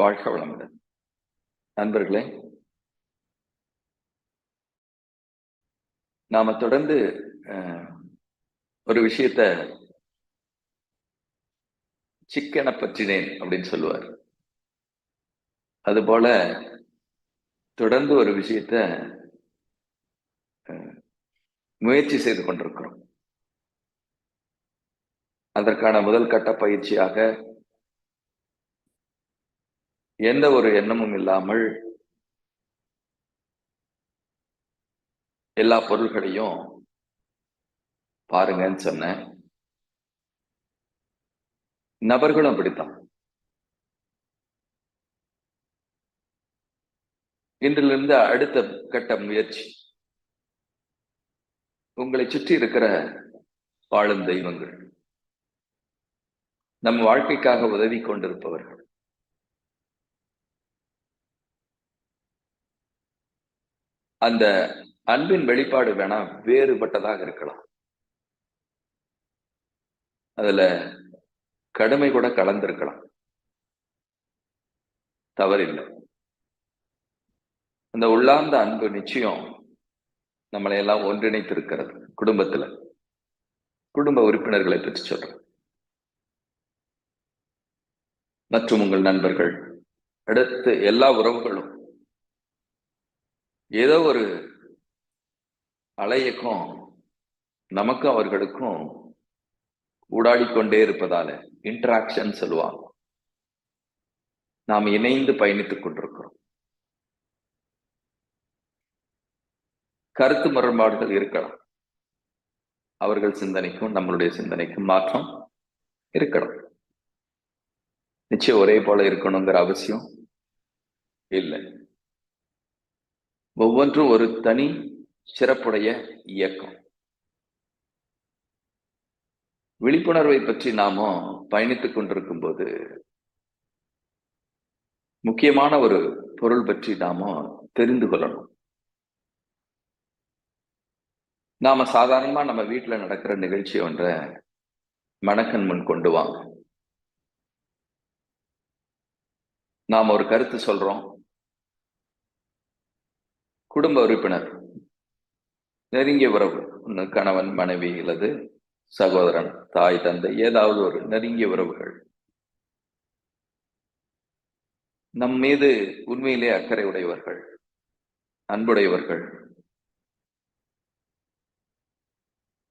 வாழ்க வளமுடன். நண்பர்களே நாம தொடர்ந்து ஒரு விஷயத்த சிக்கனை பற்றினேன் அப்படின்னு சொல்லுவார். அதுபோல தொடர்ந்து ஒரு விஷயத்த முயற்சி செய்து கொண்டிருக்கிறோம். அதற்கான முதல் கட்ட பயிற்சியாக எந்த ஒரு எண்ணமும் இல்லாமல் எல்லா பொருள்களையும் பாருங்கன்னு சொன்னேன். நபர்களும் அப்படித்தான். இன்றிலிருந்து அடுத்த கட்ட முயற்சி. உங்களை சுற்றி இருக்கிற வாழும் தெய்வங்கள். நம் வாழ்க்கைக்காக உதவி கொண்டிருப்பவர்கள். அந்த அன்பின் வெளிப்பாடு வேணா வேறுபட்டதாக இருக்கலாம். அதுல கடுமை கூட கலந்திருக்கலாம். தவறில்லை. அந்த உள்ளார்ந்த அன்பு நிச்சயம் நம்மளை எல்லாம் ஒன்றிணைத்து இருக்கிறது குடும்பத்துல. குடும்ப உறுப்பினர்களை பற்றி சொல்றேன். மற்றும் உங்கள் நண்பர்கள் அடுத்து எல்லா உறவுகளும் ஏதோ ஒரு அலையக்கும் நமக்கும் அவர்களுக்கும் ஊடாடிக்கொண்டே இருப்பதால இன்ட்ராக்ஷன் சொல்லுவாங்க. நாம் இணைந்து பயணித்துக் கொண்டிருக்கிறோம். கருத்து முரண்பாடுகள் இருக்கலாம். அவர்கள் சிந்தனைக்கும் நம்மளுடைய சிந்தனைக்கும் மாற்றம் இருக்கலாம். நிச்சயம் ஒரே போல இருக்கணுங்கிற அவசியம் இல்லை. ஒவ்வொன்றும் ஒரு தனி சிறப்புடைய இயக்கம். விழிப்புணர்வை பற்றி நாம பயணித்துக் கொண்டிருக்கும் போது முக்கியமான ஒரு பொருள் பற்றி நாம தெரிந்து கொள்ளணும். நாம சாதாரணமா நம்ம வீட்டுல நடக்கிற நிகழ்ச்சி ஒன்றை மணக்கண் முன் கொண்டு வாங்க. நாம் ஒரு கருத்து சொல்றோம். குடும்ப உறுப்பினர் நெருங்கிய உறவு கணவன் மனைவி அல்லது சகோதரன் தாய் தந்தை ஏதாவது ஒரு நெருங்கிய உறவுகள். நம் மீது உண்மையிலே அக்கறை உடையவர்கள் அன்புடையவர்கள்.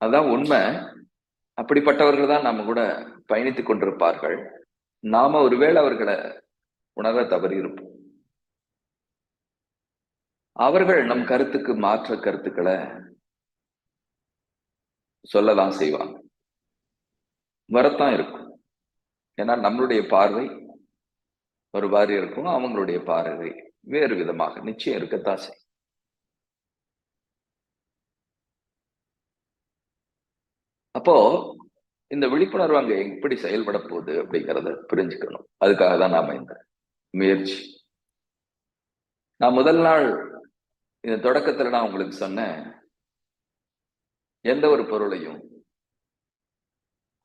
அதான் உண்மை. அப்படிப்பட்டவர்கள் தான் நம்ம கூட பயணித்துக் கொண்டிருப்பார்கள். நாம ஒருவேளை அவர்களை உணர தவறி இருப்போம் அவர்கள் நம் கருத்துக்கு மாற்ற கருத்துக்களை சொல்லதான் செய்வாங்க. வரத்தான் இருக்கும். ஏன்னா நம்மளுடைய பார்வை ஒரு மாதிரி இருக்கும் அவங்களுடைய பார்வை வேறு விதமாக நிச்சயம் இருக்கத்தான் செய்யும். அப்போ இந்த விழிப்புணர்வு அங்க எப்படி செயல்பட போகுது அப்படிங்கிறத புரிஞ்சுக்கணும். அதுக்காக தான் நாம இந்த முயற்சி. நான் முதல் நாள் இந்த தொடக்கத்துல நான் உங்களுக்கு சொன்னேன். எந்த ஒரு பொருளையும்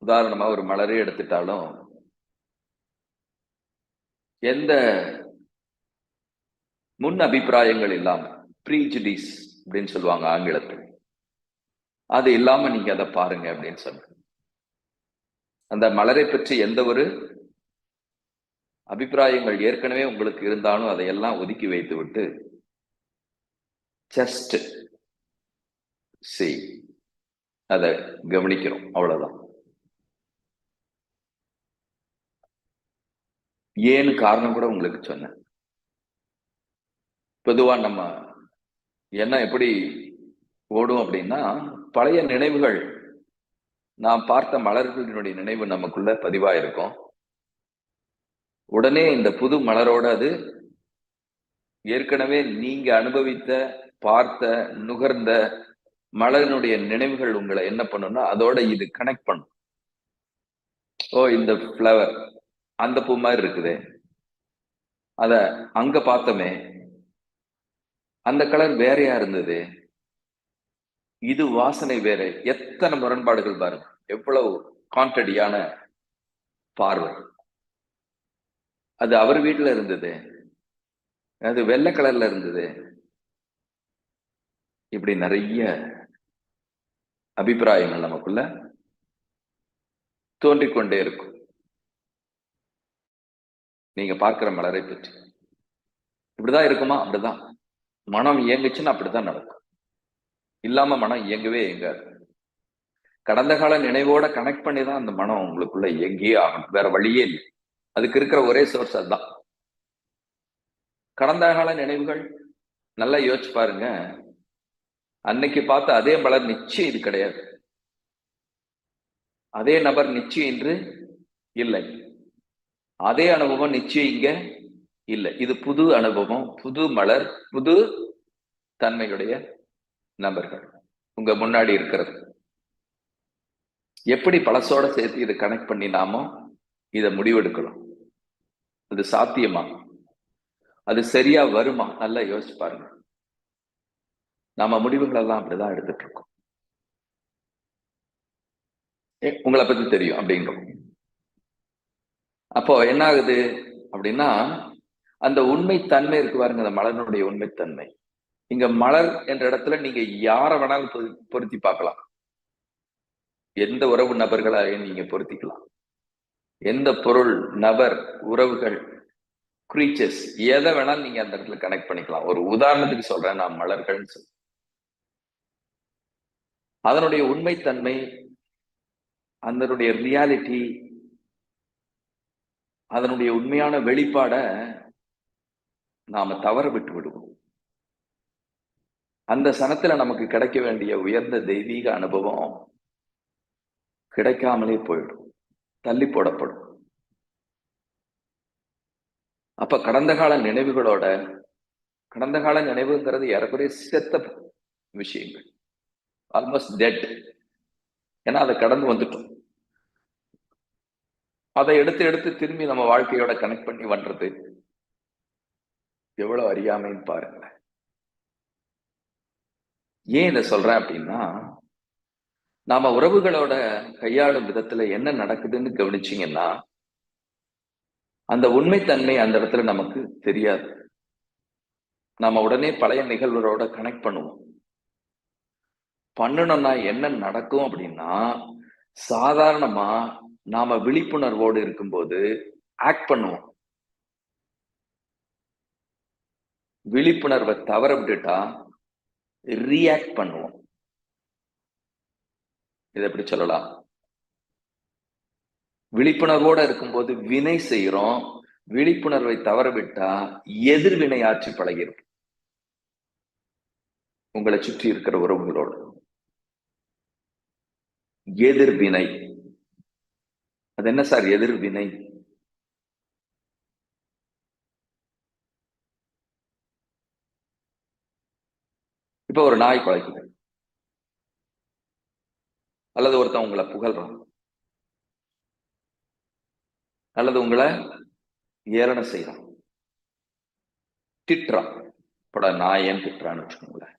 உதாரணமா ஒரு மலரே எடுத்துட்டாலும் எந்த முன் அபிப்பிராயங்கள் இல்லாம ப்ரீஜிடிஸ் அப்படின்னு சொல்லுவாங்க ஆங்கிலத்தில். அது இல்லாம நீங்க அதை பாருங்க அப்படின்னு சொன்ன அந்த மலரை பற்றி எந்த ஒரு அபிப்பிராயங்கள் ஏற்கனவே உங்களுக்கு இருந்தாலும் அதையெல்லாம் ஒதுக்கி வைத்து விட்டு ஜஸ்ட் சி அதை கவனிக்கிறோம். அவ்வளவுதான். ஏன்னு காரணம் கூட உங்களுக்கு சொன்னேன். பொதுவா நம்ம என்ன எப்படி ஓடும் அப்படின்னா பழைய நினைவுகள் நாம் பார்த்த மலர்களினுடைய நினைவு நமக்குள்ள பதிவா இருக்கும். உடனே இந்த புது மலரோட அது ஏற்கனவே நீங்க அனுபவித்த பார்த்த நுகர்ந்த மலரினுடைய நினைவுகள் உங்களை என்ன பண்ணும்னா அதோட இது கனெக்ட் பண்ணும். ஓ இந்த ஃப்ளவர் அந்த பூ மாதிரி இருக்குதே. அத அங்க பார்த்தோமே. அந்த கலர் வேறையா இருந்தது. இது வாசனை வேற. எத்தனை முரண்பாடுகள் பாருங்க. எவ்வளவு கான்டடியான பார்வை. அது அவர் வீட்டுல இருந்தது. அது வெள்ளை கலர்ல இருந்தது. இப்படி நிறைய அபிப்பிராயங்கள் நமக்குள்ள தோன்றிக்கொண்டே இருக்கும். நீங்க பார்க்கிற மலரை பற்றி. இப்படிதான் இருக்குமா? அப்படிதான். மனம் இயங்குச்சுன்னா அப்படித்தான் நடக்கும். இல்லாம மனம் இயங்கவே இயங்காது. கடந்த கால நினைவோட கனெக்ட் பண்ணி தான் அந்த மனம் உங்களுக்குள்ள இயங்கியே ஆகணும். வேற வழியே இல்லை. அதுக்கு இருக்கிற ஒரே சோர்ஸ் அதுதான். கடந்த கால நினைவுகள் நல்லா யோசிச்சு பாருங்க. அன்னைக்கு பார்த்த அதே மலர் நிச்சயம் இது கிடையாது. அதே நபர் நிச்சயம் இன்று இல்லை. அதே அனுபவம் நிச்சயம் இங்க இல்லை. இது புது அனுபவம் புது மலர் புது தன்மையுடைய நபர்கள். உங்க முன்னாடி இருக்கிறது. எப்படி பழசோட சேர்த்து இதை கனெக்ட் பண்ணி நாமோ இதை முடிவெடுக்கணும் அது சாத்தியமா? அது சரியா வருமா? நல்லா யோசிச்சு பாருங்க. நம்ம முடிவுகள் எல்லாம் அப்படிதான் எடுத்துட்டு இருக்கோம் உங்களை பத்தி தெரியும் அப்படின்றோம். அப்போ என்ன ஆகுது அப்படின்னா அந்த உண்மை தன்மை இருக்கு பாருங்க அந்த மலர்னுடைய உண்மைத்தன்மை. இங்க மலர் என்ற இடத்துல நீங்க யார வேணாலும் பொருத்தி பார்க்கலாம். எந்த உறவு நபர்களாக நீங்க பொருத்திக்கலாம். எந்த பொருள் நபர் உறவுகள் கிரீச்சர்ஸ் எதை வேணாலும் நீங்க அந்த இடத்துல கனெக்ட் பண்ணிக்கலாம். ஒரு உதாரணத்துக்கு சொல்றேன் நான் மலர்கள்னு சொல்றேன் அதனுடைய உண்மைத்தன்மை அதனுடைய ரியாலிட்டி அதனுடைய உண்மையான வெளிப்பாட நாம தவற விட்டு விடுவோம். அந்த சனத்துல நமக்கு கிடைக்க வேண்டிய உயர்ந்த தெய்வீக அனுபவம் கிடைக்காமலே போயிடும் தள்ளி போடப்படும். அப்ப கடந்த கால நினைவுகளோட கடந்த கால நினைவுங்கிறது ஏறக்குறைய செத்த விஷயங்கள். ஆல்மோஸ்ட் டெட் ஏன்னா அதை கடந்து வந்துட்டோம். அதை எடுத்து எடுத்து திரும்பி நம்ம வாழ்க்கையோட கனெக்ட் பண்ணி வர்றது. எவ்வளவு அறியாமைன்னு பாருங்களேன். ஏன் இதை சொல்றேன் அப்படின்னா நாம உறவுகளோட கையாளும் விதத்துல என்ன நடக்குதுன்னு கவனிச்சீங்கன்னா அந்த உண்மைத்தன்மை அந்த இடத்துல நமக்கு தெரியாது. நாம உடனே பழைய நிகழ்வுகளோட கனெக்ட் பண்ணுவோம். பண்ணணும்னா என்ன நடக்கும் அப்படின்னா சாதாரணமா நாம விழிப்புணர்வோடு இருக்கும்போது ஆக்ட் பண்ணுவோம். விழிப்புணர்வை தவற விட்டுட்டா ரியாக்ட் பண்ணுவோம். இதை எப்படி சொல்லலாம்? விழிப்புணர்வோட இருக்கும்போது வினை செய்யறோம் விழிப்புணர்வை தவற விட்டா எதிர்வினை ஆற்றி பழகிருக்கும் உங்களை சுற்றி இருக்கிற உறவுகளோடு. எதிர்வினை. அது என்ன சார் எதிர்வினை? இப்ப ஒரு நாய் குலைக்குது. அல்லது ஒருத்தன் உங்களை புகழ்றான். அல்லது உங்களை ஏளனம் செய்யறான் திட்டுறான். பட நான் திட்டுறான்னு வச்சுக்கோங்களேன்.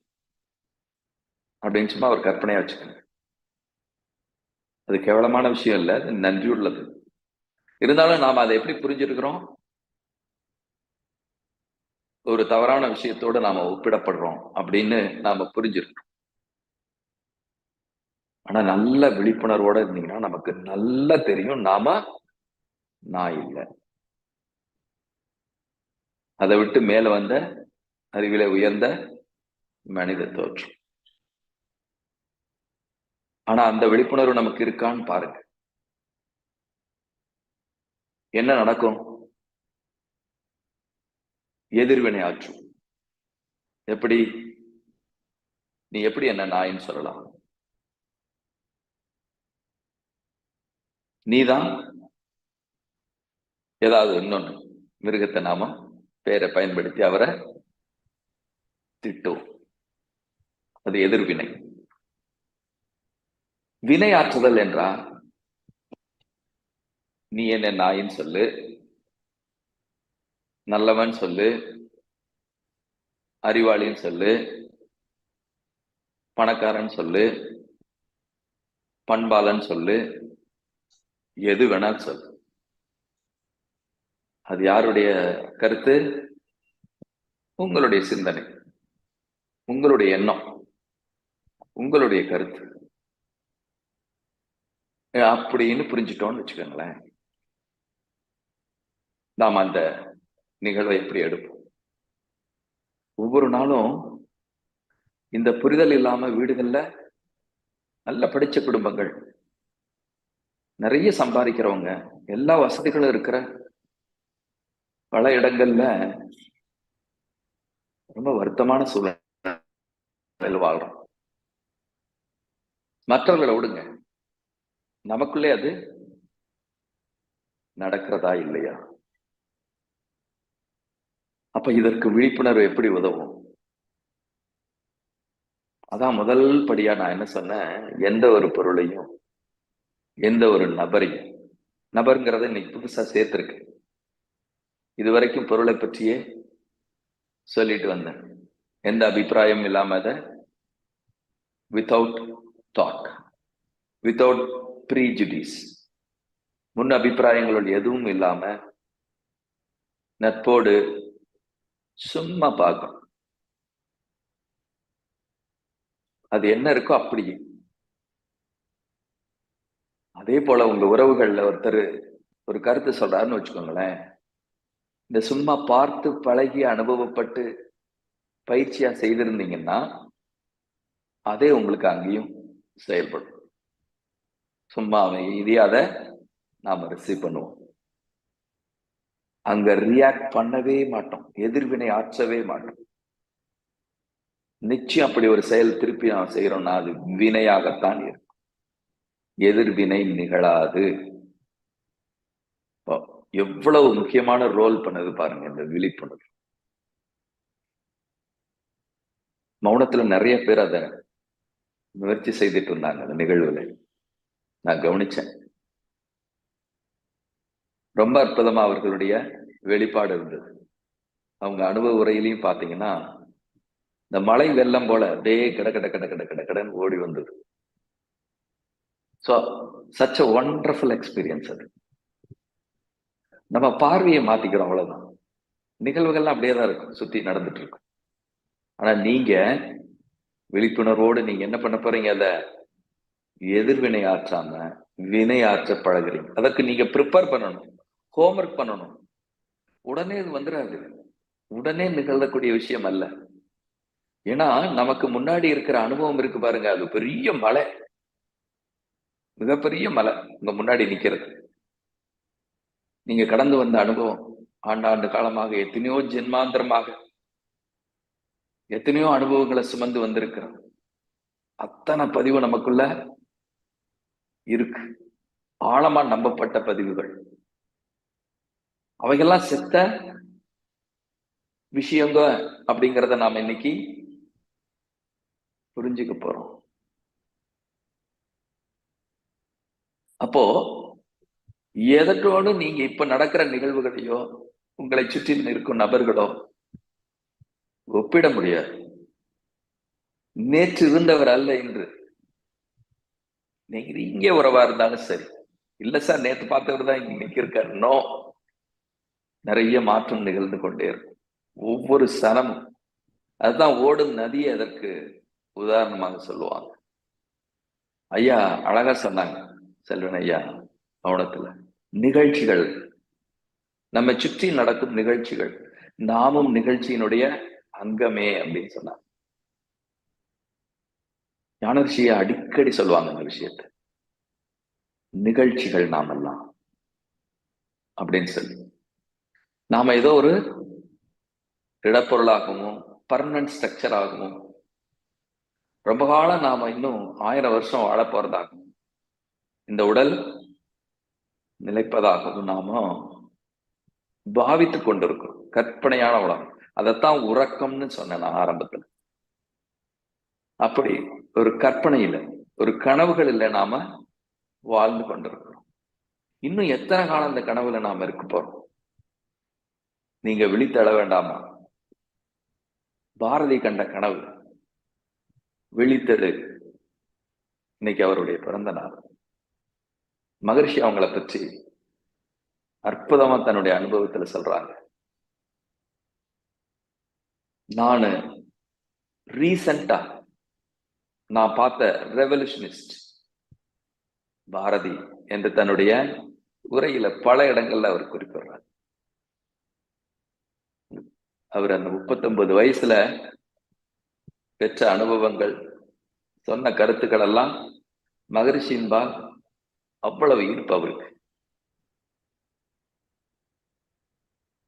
அப்படின்னு சும்மா அவர் கற்பனையா வச்சுக்கோங்க. அது கேவலமான விஷயம் இல்லை நன்றி உள்ளது. இருந்தாலும் நாம் அதை எப்படி புரிஞ்சிருக்கிறோம்? ஒரு தவறான விஷயத்தோடு நாம ஒப்பிடப்படுறோம் அப்படின்னு நாம புரிஞ்சிருக்கிறோம். ஆனா நல்ல விழிப்புணர்வோட இருந்தீங்கன்னா நமக்கு நல்லா தெரியும். நாம நான் இல்லை. அதை விட்டு மேல வந்த அறிவில உயர்ந்த மனித தோற்றம். ஆனா அந்த விழிப்புணர்வு நமக்கு இருக்கான்னு பாருங்க. என்ன நடக்கும்? எதிர்வினை ஆற்றும். எப்படி? நீ எப்படி என்ன நாயின்னு சொல்லலாம். நீதான் ஏதாவது இன்னொன்று மிருகத்தை நாம பேரை பயன்படுத்தி அவரை திட்டும். அது எதிர்வினை. வினையாற்றுதல் என்றா? நீ என்ன நாயின்னு சொல்லு. நல்லவன் சொல்லு. அறிவாளின்னு சொல்லு. பணக்காரன் சொல்லு. பண்பாளன் சொல்லு. எது வேணாலும் சொல்லு. அது யாருடைய கருத்து? உங்களுடைய சிந்தனை. உங்களுடைய எண்ணம். உங்களுடைய கருத்து. அப்படின்னு புரிஞ்சுட்டோம்னு வச்சுக்கோங்களேன். நாம் அந்த நிகழ்வை எப்படி எடுப்போம்? ஒவ்வொரு நாளும் இந்த புரிதல் இல்லாம வீடுகள்ல நல்ல படிச்ச குடும்பங்கள் நிறைய சம்பாதிக்கிறவங்க எல்லா வசதிகளும் இருக்கிற பல இடங்கள்ல ரொம்ப வருத்தமான சூழல் வாழ்றோம். மற்றவர்களை விடுங்க. நமக்குள்ளே அது நடக்கிறதா இல்லையா? அப்ப இதற்கு விழிப்புணர்வு எப்படி உதவும்? அதான் முதல் படியா நான் என்ன சொன்னேன் எந்த ஒரு பொருளையும் எந்த ஒரு நபரையும் நபருங்கிறத இன்னைக்கு புதுசா சேர்த்திருக்கு. இது வரைக்கும் பொருளை பற்றியே சொல்லிட்டு வந்தேன். எந்த அபிப்பிராயம் இல்லாம அதை வித்தவுட் தாட் வித்தவுட் ப்ரீஜுடிஸ் முன் அபிப்பிராயங்களோட எதுவும் இல்லாம நட்போடு சும்மா பார்க்கணும். அது என்ன இருக்கோ அப்படியே. அதே போல உங்க உறவுகள்ல ஒருத்தர் ஒரு கருத்து சொல்றாருன்னு வச்சுக்கோங்களேன். இந்த சும்மா பார்த்து பழகி அனுபவப்பட்டு பயிற்சியா செய்திருந்தீங்கன்னா அதே உங்களுக்கு அங்கேயும் செயல்படும். சும்மா அவன் அதை நாம ரிசீவ் பண்ணுவோம். அங்க ரியாக்ட் பண்ணவே மாட்டோம். எதிர்வினை ஆற்றவே மாட்டோம். நிச்சயம் அப்படி ஒரு செயல் திருப்பி நாம் செய்யறோம்னா அது வினையாகத்தான் இருக்கும். எதிர்வினை நிகழாது. எவ்வளவு முக்கியமான ரோல் பண்ணது பாருங்க இந்த விழிப்புணர்வு. மௌனத்துல நிறைய பேர் அதை முயற்சி செய்துட்டு இருந்தாங்க அந்த நிகழ்வுல. நான் கவனிச்சேன். ரொம்ப அற்புதமா அவர்களுடைய வெளிப்பாடு இருந்தது. அவங்க அனுபவ உரையிலையும் பாத்தீங்கன்னா இந்த மழை வெள்ளம் போல அப்படியே கிட கிட கிட கிட கிட கடன்னு ஓடி வந்தது. So such a wonderful experience அது. நம்ம பார்வையை மாத்திக்கிறோம் அவ்வளவுதான். நிகழ்வுகள்லாம் அப்படியே தான் இருக்கும் சுத்தி நடந்துட்டு இருக்கும். ஆனா நீங்க விழிப்புணர்வோடு நீங்க என்ன பண்ண போறீங்க அதை எதிர்வினை ஆற்றாம வினை ஆற்ற பழகுறீங்க அதற்கு நீங்க ப்ரிப்பேர் பண்ணணும். ஹோம்ஒர்க் பண்ணணும். உடனே இது வந்துடாது உடனே நிகழக்கூடிய விஷயம் அல்ல. ஏன்னா நமக்கு முன்னாடி இருக்கிற அனுபவம் இருக்கு பாருங்க. அது பெரிய மலை மிகப்பெரிய மலை உங்க முன்னாடி நிக்கிறது. நீங்க கடந்து வந்த அனுபவம். ஆண்டாண்டு காலமாக எத்தனையோ ஜென்மாந்திரமாக எத்தனையோ அனுபவங்களை சுமந்து வந்திருக்கிறோம். அத்தனை பதிவு நமக்குள்ள இருக்கு. ஆழமா நம்பப்பட்ட பதிவுகள். அவைகள்லாம் செத்த விஷயங்க அப்படிங்கிறத நாம இன்னைக்கு புரிஞ்சுக்க போறோம். அப்போ எதற்றோடு நீங்க இப்ப நடக்கிற நிகழ்வுகளையோ உங்களை சுற்றி இருக்கும் நபர்களோ ஒப்பிட முடியாது. நேற்று இருந்தவர் அல்ல இன்று. நீங்க இங்கே உறவா இருந்தாலும் சரி. இல்ல சார் நேற்று பார்த்தவர் தான் இங்க இன்னைக்கு இருக்காரு நோ நிறைய மாற்றம் நிகழ்ந்து கொண்டே இருக்கும். ஒவ்வொரு சனமும் அதுதான் ஓடும் நதியை அதற்கு உதாரணமாக சொல்லுவாங்க. ஐயா அழகா சொன்னாங்க செல்வன் ஐயா கவனத்துல நிகழ்ச்சிகள் நம்ம சுற்றி நடக்கும் நிகழ்ச்சிகள் நாமும் நிகழ்ச்சியினுடைய அங்கமே அப்படின்னு சொன்னாங்க. ஞானரிஷியை அடிக்கடி சொல்லுவாங்க இந்த விஷயத்த. நிகழ்ச்சிகள் நாமெல்லாம். அப்படின்னு சொல்லி. நாம ஏதோ ஒரு இடப்பொருளாகவும் பர்மனன்ட் ஸ்ட்ரக்சர் ஆகவும் ரொம்ப காலம் நாம இன்னும் ஆயிரம் வருஷம் வாழ போறதாகவும் இந்த உடல் நிலைப்பதாகவும் நாம பாவித்து கொண்டிருக்கிறோம். கற்பனையான உலகம். அதைத்தான் உறக்கம்னு சொன்னேன் நான் ஆரம்பத்துல. அப்படி ஒரு கற்பனையில ஒரு கனவுகள் இல்லை நாம வாழ்ந்து கொண்டிருக்கிறோம். இன்னும் எத்தனை காலம் அந்த கனவுல நாம இருக்க போறோம்? நீங்க விழித்தட வேண்டாமா? பாரதி கண்ட கனவு விழித்தெழு இன்னைக்கு அவருடைய பிறந்த நாள். மகர்ஷி அவங்கள பற்றி அற்புதமா தன்னுடைய அனுபவத்துல சொல்றாங்க. நானு ரீசண்டா நான் பார்த்த ரெவல்யூஷனிஸ்ட் பாரதி என்று தன்னுடைய உரையில பல இடங்கள்ல அவர் குறிப்பிடுறார். அவர் அந்த முப்பத்தொன்பது வயசுல பெற்ற அனுபவங்கள் சொன்ன கருத்துக்கள் எல்லாம் மகரிஷின்பால் அவ்வளவு ஈர்ப்பு அவருக்கு.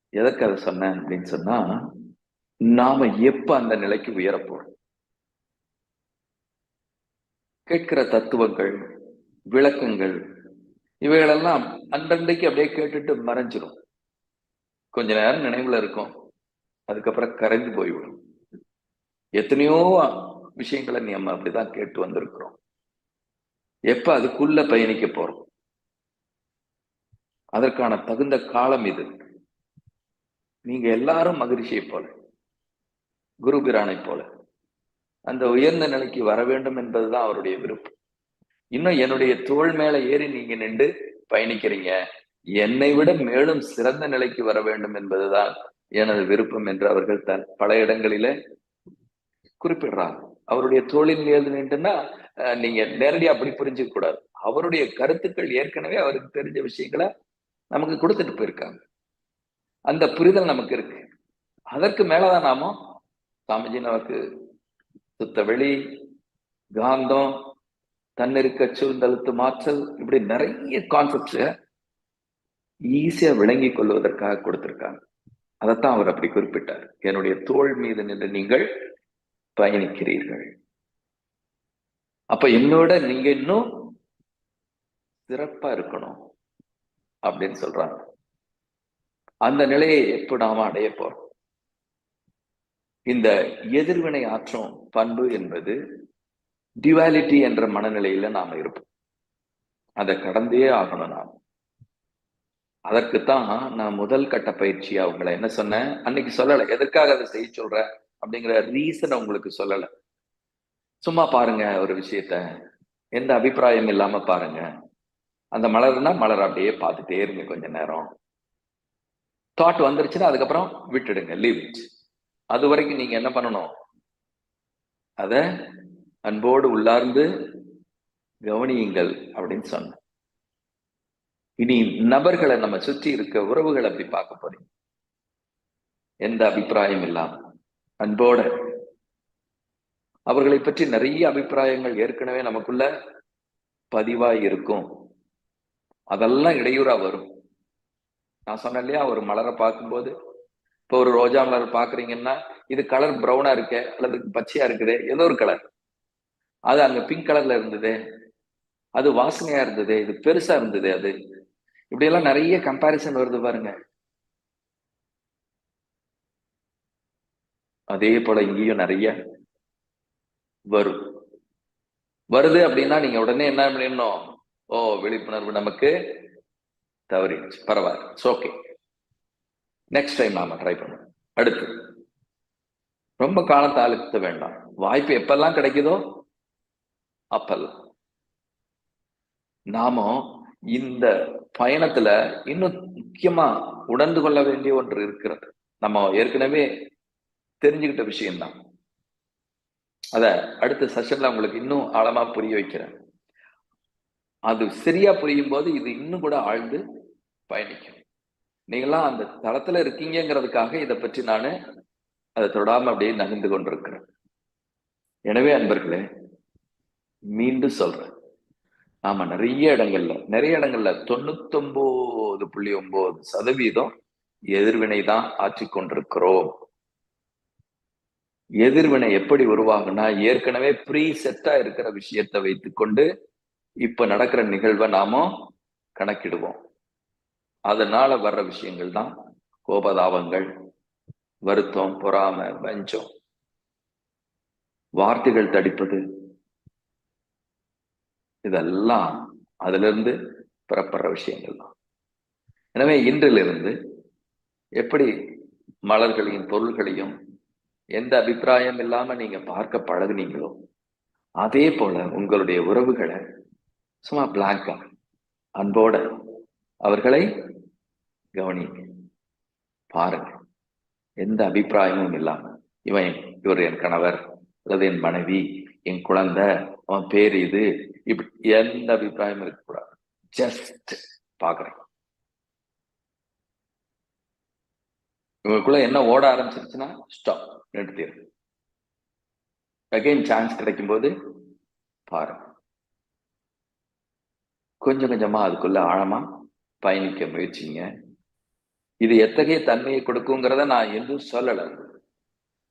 எதற்கு அதை சொன்னேன் அப்படின்னு சொன்னா நாம எப்ப அந்த நிலைக்கு உயரப்போறோம் கேட்கிற தத்துவங்கள் விளக்கங்கள் இவைகளெல்லாம் அன்றன்றைக்கு அப்படியே கேட்டுட்டு மறைஞ்சிரும். கொஞ்ச நேரம் நினைவுல இருக்கும். அதுக்கப்புறம் கரைஞ்சு போய்விடும். எத்தனையோ விஷயங்களை நம்ம அப்படிதான் கேட்டு வந்திருக்கிறோம். எப்ப அதுக்குள்ள பயணிக்க போறோம்? அதற்கான தகுந்த காலம் இது. நீங்க எல்லாரும் மகிழ்ச்சியை போல குரு பிரானை போல. அந்த உயர்ந்த நிலைக்கு வர வேண்டும் என்பதுதான் அவருடைய விருப்பம். இன்னும் என்னுடைய தோல் மேல ஏறி நீங்க நின்று பயணிக்கிறீங்க. என்னை விட மேலும் சிறந்த நிலைக்கு வர வேண்டும் என்பதுதான் எனது விருப்பம் என்று அவர்கள் தன் பல இடங்களில குறிப்பிடுறாங்க. அவருடைய தோளின் மீது நின்றுன்னா நீங்க நேரடியா அப்படி புரிஞ்சுக்க கூடாது. அவருடைய கருத்துக்கள் ஏற்கனவே அவருக்கு தெரிஞ்ச விஷயங்களை நமக்கு கொடுத்துட்டு போயிருக்காங்க. அந்த புரிதல் நமக்கு இருக்கு. அதற்கு மேலதான் நாமோ சாமிஜி நமக்கு சுத்த வெளி காந்தம் தன்னிருக்க சூழ்ந்தழுத்து மாற்றல் இப்படி நிறைய கான்செப்ட்ஸ ஈஸியா விளங்கி கொள்வதற்காக கொடுத்திருக்காங்க. அதைத்தான் அவர் அப்படி குறிப்பிட்டார். என்னுடைய தோல் மீது நின்று நீங்கள் பயணிக்கிறீர்கள். அப்ப என்னோட நீங்க இன்னும் சிறப்பா இருக்கணும் அப்படின்னு சொல்றாங்க. அந்த நிலையை எப்போ நாம அடைய போறோம்? இந்த எதிர்வினை ஆற்றும் பண்பு என்பது டிவாலிட்டி என்ற மனநிலையில நாம இருப்போம். அதை கடந்தே ஆகணும் நாம். அதற்குத்தான் நான் முதல் கட்ட பயிற்சியா உங்களை என்ன சொன்னேன்? அன்னைக்கு சொல்லலை. எதற்காக அதை செய்ய சொல்ற? அப்படிங்கிற ரீசனை உங்களுக்கு சொல்லலை. சும்மா பாருங்க ஒரு விஷயத்த. எந்த அபிப்பிராயம் இல்லாம பாருங்க. அந்த மலர்னா மலர் அப்படியே பார்த்துட்டே இருங்க கொஞ்ச நேரம். தாட் வந்துருச்சுன்னா அதுக்கப்புறம் விட்டுடுங்க. லீவ் இட் அது வரைக்கும் நீங்க என்ன பண்ணணும்? அத அன்போடு உள்ளார்ந்து கவனியுங்கள் அப்படின்னு சொன்ன இனி நபர்களை நம்ம சுற்றி இருக்க உறவுகளை அப்படி பார்க்க போறீங்க. எந்த அபிப்பிராயம் இல்லாம அன்போட. அவர்களை பற்றி நிறைய அபிப்பிராயங்கள் ஏற்கனவே நமக்குள்ள பதிவாய் இருக்கும். அதெல்லாம் இடையூறா வரும். நான் சொன்னேன் இல்லையா ஒரு மலரை பார்க்கும்போது இப்போ ஒரு ரோஜா மலர் பாக்குறீங்கன்னா இது கலர் ப்ரௌனா இருக்கு அல்லது பச்சையா இருக்குது ஏதோ ஒரு கலர் அது அங்க பிங்க் கலர்ல இருந்தது அது வாசனையா இருந்தது இது பெருசா இருந்தது அது. இப்படி எல்லாம் நிறைய கம்பாரிசன் வருது பாருங்க. அதே போல இங்கேயும் நிறைய வரும். வருது அப்படின்னா நீங்க உடனே என்ன பண்ணிடணும்? ஓ விழிப்புணர்வு நமக்கு தவறிடுச்சு. பரவாயில்ல. ஓகே நெக்ஸ்ட் டைம் நாம ட்ரை பண்ணுவோம் அடுத்து. ரொம்ப காலத்தை அழுத்த வேண்டாம். வாய்ப்பு எப்பெல்லாம் கிடைக்குதோ அப்பெல்லாம். நாம இந்த பயணத்துல இன்னும் முக்கியமா உணர்ந்து கொள்ள வேண்டிய ஒன்று இருக்கிறது. நம்ம ஏற்கனவே தெரிஞ்சுக்கிட்ட விஷயம்தான். அத அடுத்த செஷன்ல உங்களுக்கு இன்னும் ஆழமா புரிய வைக்கிறேன். அது சரியா புரியும் போது இது இன்னும் கூட ஆழ்ந்து பயணிக்கும். நீங்களாம் அந்த தளத்துல இருக்கீங்கிறதுக்காக இதை பற்றி நான் அதை தொடாம அப்படியே நகர்ந்து கொண்டிருக்கிறேன். எனவே அன்பர்களே மீண்டும் சொல்றேன். ஆமா நிறைய இடங்கள்ல நிறைய இடங்கள்ல தொண்ணூத்தொன்பது புள்ளி ஒன்பது சதவீதம் எதிர்வினை தான் ஆற்றி கொண்டிருக்கிறோம். எதிர்வினை எப்படி உருவாகுனா ஏற்கனவே ப்ரீ செட்டா இருக்கிற விஷயத்தை வைத்துக்கொண்டு இப்ப நடக்கிற நிகழ்வை நாம கணக்கிடுவோம். அதனால வர்ற விஷயங்கள் தான் கோபதாபங்கள் வருத்தம் பொறாம வஞ்சம். வார்த்தைகள் தடிப்பது. இதெல்லாம் அதுல இருந்து பெறப்படுற விஷயங்கள் தான். எனவே இன்றிலிருந்து எப்படி மலர்களையும் பொருள்களையும் எந்த அபிப்பிராயம் இல்லாம நீங்க பார்க்க பழகுனீங்களோ அதே போல உங்களுடைய உறவுகளை சும்மா பிளாங்கா அன்போட அவர்களை கவனி பாருங்க. எந்த அபிப்பிராயமும் இல்லாமல் இவன் இவர் என் கணவர் அல்லது என் மனைவி என் குழந்தை அவன் பேர் இது இப்படி எந்த அபிப்பிராயமும் இருக்கக்கூடாது. ஜஸ்ட் பாக்குறேன். இவங்களுக்குள்ள என்ன ஓட ஆரம்பிச்சிருச்சுன்னா ஸ்டாப் நிறுத்திடு. அகைன் சான்ஸ் கிடைக்கும் போது பாருங்க. கொஞ்சம் கொஞ்சமா அதுக்குள்ள ஆழமா பயணிக்க முயற்சிங்க. இது எத்தகைய தன்மையை கொடுக்குங்கிறத நான் எதுவும் சொல்லலை.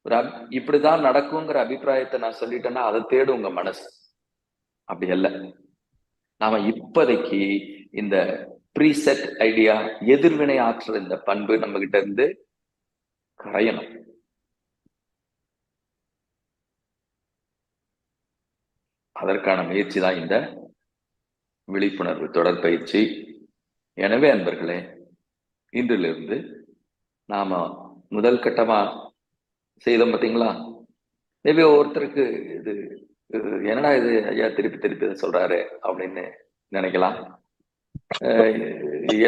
ஒரு அப் இப்படிதான் நடக்குங்கிற அபிப்பிராயத்தை நான் சொல்லிட்டேன்னா அதை தேடும் உங்க மனசு. அப்படி அல்ல. நாம இப்போதைக்கு இந்த ப்ரீசெட் ஐடியா எதிர்வினை ஆற்றல் இந்த பண்பு நம்ம கிட்ட இருந்து கரையணும். அதற்கான முயற்சி தான் இந்த விழிப்புணர்வு தொடர் பயிற்சி. எனவே அன்பர்களே இன்றிலிருந்து நாம முதல் கட்டமா செய்தோம் பார்த்தீங்களா மேபி ஒவ்வொருத்தருக்கு இது என்னடா இது ஐயா திருப்பி திருப்பி இதை சொல்றாரு அப்படின்னு நினைக்கலாம்.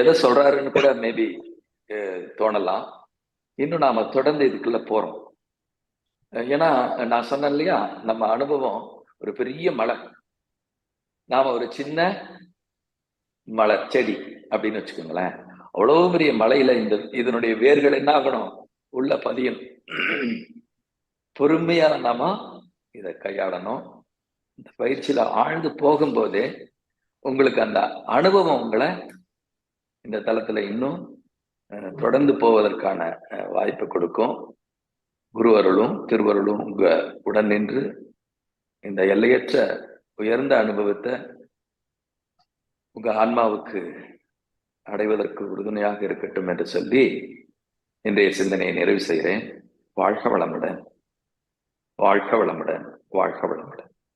எதை சொல்றாருன்னு கூட மேபி தோணலாம். இன்னும் நாம தொடர்ந்து இதுக்குள்ள போறோம். ஏன்னா நான் சொன்னேன் இல்லையா நம்ம அனுபவம் ஒரு பெரிய மலை நாம ஒரு சின்ன மலை செடி. அப்படின்னு வச்சுக்கோங்களேன். அவ்வளவு பெரிய மலையில இந்த இதனுடைய வேர்கள் என்ன ஆகணும்? உள்ள பதியணும் பொறுமையா நாம இதை கையாளணும். இந்த பயிற்சியில ஆழ்ந்து போகும்போதே உங்களுக்கு அந்த அனுபவம் உங்களை இந்த தளத்துல இன்னும் தொடர்ந்து போவதற்கான வாய்ப்பு கொடுக்கும். குருவருளும் திருவருளும் உங்க உடன் நின்று இந்த எல்லையற்ற உயர்ந்த அனுபவத்தை உங்க ஆன்மாவுக்கு அடைவதற்கு உறுதுணையாக இருக்கட்டும் என்று சொல்லி இன்றைய சிந்தனையை நிறைவு செய்கிறேன். வாழ்க வளமுடன். வாழ்க வளமுடன். வாழ்க வளமுடன்.